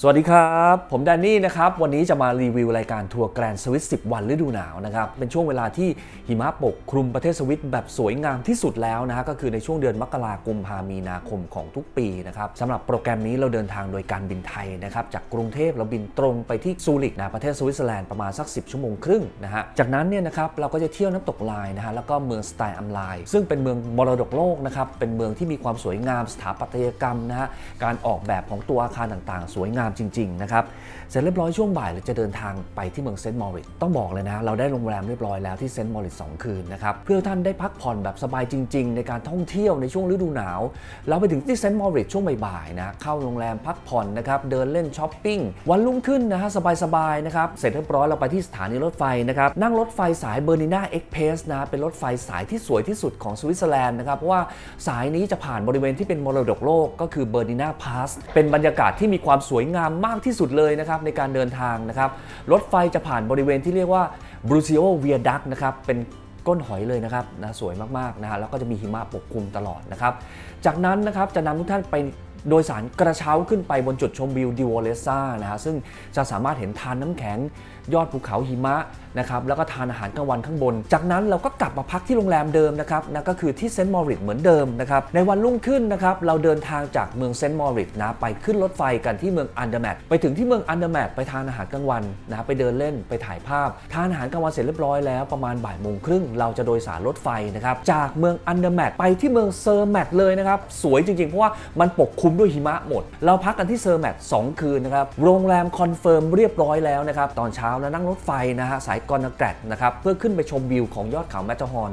สวัสดีครับ ผมแดนนี่นะครับ วันนี้จะมารีวิวรายการทัวร์แกรนด์สวิส10 วันฤดูหนาวนะครับ เป็นช่วงเวลาที่หิมะปกคลุมประเทศสวิตแบบสวยงามที่สุดแล้วนะฮะก็คือในช่วงเดือนมกราคมพามีนาคมของทุกปีนะครับสำหรับโปรแกรมนี้เราเดินทางโดยการบินไทยนะครับ จากกรุงเทพเราบินตรงไปที่ซูริกนะประเทศสวิตเซอร์แลนด์ประมาณสัก 10 ชั่วโมงครึ่งนะฮะจากนั้นเนี่ยนะครับเราก็จะเที่ยวน้ำตกลายนะฮะแล้วก็เมืองสไตล์อัมไลซึ่งเป็นเมืองมรดกโลกนะครับเป็นเมืองที่มีความสวยงามสถาปัตยกรรมนะฮะการออกแบบของตัวอาคารต่างๆ สวยงามจริง ๆ นะครับ เสร็จเรียบร้อยช่วงบ่ายเราจะเดินทางไปที่เมืองเซนต์มอริสต้องบอกเลยนะ เราได้โรงแรมเรียบร้อยแล้วที่เซนต์มอริสสองคืนนะครับ เพื่อท่านได้พักผ่อนแบบสบายจริง ๆ ในการท่องเที่ยวในช่วงฤดูหนาว เราไปถึงที่เซนต์มอริสช่วงบ่ายๆนะ เข้าโรงแรมพักผ่อนนะครับ เดินเล่นช้อปปิ้ง วันรุ่งขึ้นนะฮะสบายๆนะครับ เสร็จเรียบร้อยเราไปที่สถานีรถไฟนะครับ นั่งรถไฟสายเบอร์นินาเอ็กเพสนะ เป็นรถไฟสายที่สวยที่สุดของสวิตเซอร์แลนด์นะครับ เพราะว่าสายนี้จะผ่านบริเวณที่เป็นมรดกโลกก็คือเบอร์นินาพาสเป็นบรรยากาศที่มีความสวยงามมากที่สุดเลยนะครับในการเดินทางนะครับรถไฟจะผ่านบริเวณที่เรียกว่าบรูซิโอเวียดักนะครับเป็นก้นหอยเลยนะครับนะสวยมากๆนะฮะแล้วก็จะมีหิมะปกคลุมตลอดนะครับ จากนั้นนะครับจะนำทุกท่านไป โดยสารกระเช้าขึ้นไปบนจุดชมวิวดิวอเลซ่านะฮะซึ่งจะสามารถเห็นทานน้ำแข็งยอดภูเขาหิมะนะครับแล้วก็ทานอาหารกลางวันข้างบน จากนั้นเราก็กลับมาพักที่โรงแรมเดิมนะครับนั่นก็คือที่เซนต์มอริสเหมือนเดิมนะครับในวันรุ่งขึ้นนะครับเราเดินทางจากเมืองเซนต์มอริสนะไปขึ้นรถไฟกันที่เมืองอันเดอร์แมทไปถึงที่เมืองอันเดอร์แมทไปทานอาหารกลางวันนะไปเดินเล่นไปถ่ายภาพ ทานอาหารกลางวันเสร็จเรียบร้อยแล้วประมาณบ่ายโมงครึ่งเราจะโดยสารรถไฟนะครับจากเมืองอันเดอร์แมทไปที่เมืองเซอร์แมทเลยนะครับสวยจริงๆเพราะว่ามันปกคลุมด้วยหิมะหมด เราพักกันที่เซอร์แมท2คืนนะครับ โรงแรมคอนเฟิร์มเรียบร้อยแล้วนะครับ ตอนเช้านะนั่งรถไฟนะฮะสายกอนแกรดนะครับ เพื่อขึ้นไปชมวิวของยอดเขาแมตเตอร์ฮอน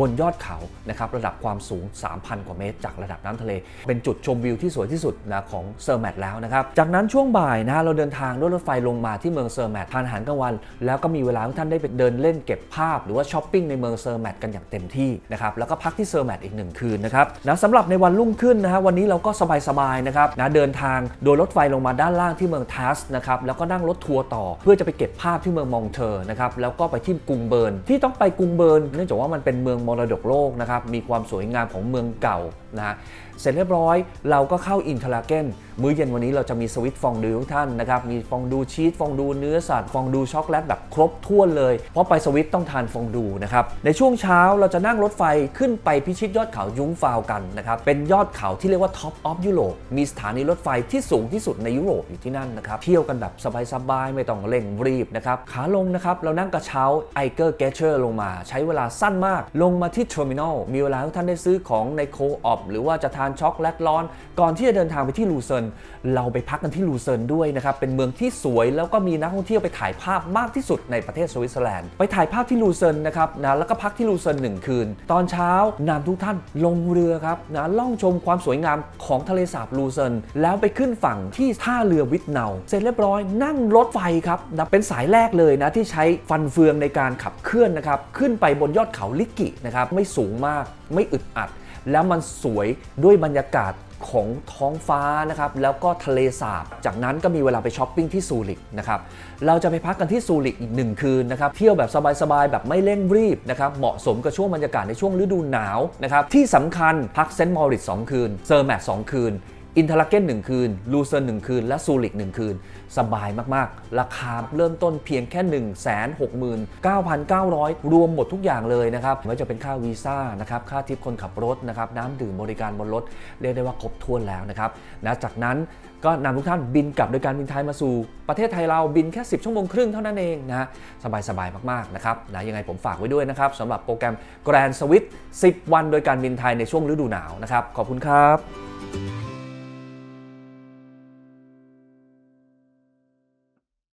บนยอดเขานะครับระดับความสูง 3,000 กว่าเมตร จากระดับน้ำทะเล เป็นจุดชมวิวที่สวยที่สุดนะของเซอร์แมทแล้วนะครับ จากนั้นช่วงบ่ายนะเราเดินทางด้วยรถไฟลงมาที่เมืองเซอร์แมททานอาหารกลางวัน แล้วก็มีเวลาท่านได้ไปเดินเล่นเก็บภาพ หรือว่าช้อปปิ้งในเมืองเซอร์แมทกันอย่างเต็มที่นะครับแล้วก็พักที่เซอร์แมทอีกหนึ่งคืนนะครับนะสำหรับในวันรุ่งขึ้นนะฮะวันนี้เราก็สบายๆนะครับนะเดินทางโดยรถไฟลงมาด้านล่างที่เมืองทัสนะครับแล้วก็นั่งรถทัวร์ต่อ เพื่อจะไปเก็บภาพที่เมืองมองเทอร์นะครับแล้วก็ไปที่กรุงเบิร์นที่ต้องไปกรุงเบิร์นเนื่องจากว่ามันเป็นเมืองมรดกโลกนะครับมีความสวยงามของเมืองเก่านะฮะเสร็จเรียบร้อยเราก็เข้าอินเทอร์ลาเกนมื้อเย็นวันนี้เราจะมีสวิตฟองดูทุกท่านนะครับมีฟองดูชีสฟองดูเนื้อสัตว์ฟองดูช็อกโกแลตแบบครบถ้วนเลย เพราะไปสวิตต้องทานฟองดูนะครับในช่วงเช้าเราจะนั่งรถไฟขึ้นไปพิชิตยอดเขายุ้งฟาวกันนะครับเป็นยอดเขาที่เรียกว่าท็อปออฟยุโรปมีสถานีรถไฟที่สูงที่สุดในยุโรปอยู่ที่นั่นนะครับ เที่ยวกันแบบสบายๆ ไม่ต้องเร่งรีบนะครับ ขาลงนะครับ เรานั่งกระเช้าไอเกอร์เกเชอร์ลงมา ใช้เวลาสั้นมาก ลงมาที่เทอร์มินอล มีเวลาให้ท่านได้ซื้อของในโคออปหรือว่าจะทานช็อกโกแลตร้อน ก่อนที่จะเดินทางไปที่ลูเซิร์น เราไปพักกันที่ลูเซิร์นด้วยนะครับ เป็นเมืองที่สวยแล้วก็มีนักท่องเที่ยวไปถ่ายภาพมากที่สุดในประเทศสวิตเซอร์แลนด์ ไปถ่ายภาพที่ลูเซิร์นนะครับนะแล้วก็พักที่ลูเซิร์นหนึ่งคืน ตอนเช้านำทุกท่านลงเรือครับนะล่องชมความสวยงามของทะเลสาบลูเซนแล้วไปขึ้นฝั่งที่ท่าเรือวิทเนา เสร็จเรียบร้อยนั่งรถไฟครับนะเป็นสายแรกเลยนะที่ใช้ฟันเฟืองในการขับเคลื่อนนะครับขึ้นไปบนยอดเขาลิกกินะครับไม่สูงมากไม่อึดอัด แล้วมันสวยด้วยบรรยากาศ ของท้องฟ้านะครับแล้วก็ทะเลสาบ จากนั้นก็มีเวลาไปช้อปปิ้งที่ซูริกนะครับเราจะไปพักกันที่ซูริกอีกหนึ่งคืนนะครับเที่ยวแบบสบายๆ แบบไม่เร่งรีบนะครับเหมาะสมกับช่วงบรรยากาศในช่วงฤดูหนาวนะครับที่สำคัญพักเซนต์มอริสสองคืนเซอร์แมทสองคืน อินเทราเกนหนึ่งคืน ลูเซิร์นหนึ่งคืน และซูริกหนึ่งคืน สบายมากๆ ราคาเริ่มต้นเพียงแค่ 1 6 9 9 0 0 รวมหมดทุกอย่างเลยนะครับไม่ว่าจะเป็นค่าวีซ่านะครับ ค่าทิปคนขับรถนะครับ น้ำดื่มบริการบนรถ เรียกได้ว่าครบถ้วนแล้วนะครับนะจากนั้นก็นำทุกท่านบินกลับโดยการบินไทยมาสู่ ประเทศไทยเราบินแค่ 10 ชั่วโมงครึ่งเท่านั้นเองนะสบายๆมากๆนะครับนะยังไงผมฝากไว้ด้วยนะครับสำหรับโปรแกรม Grand Swiss 10 วันโดยการบินไทยในช่วงฤดูหนาวนะครับขอบคุณครับ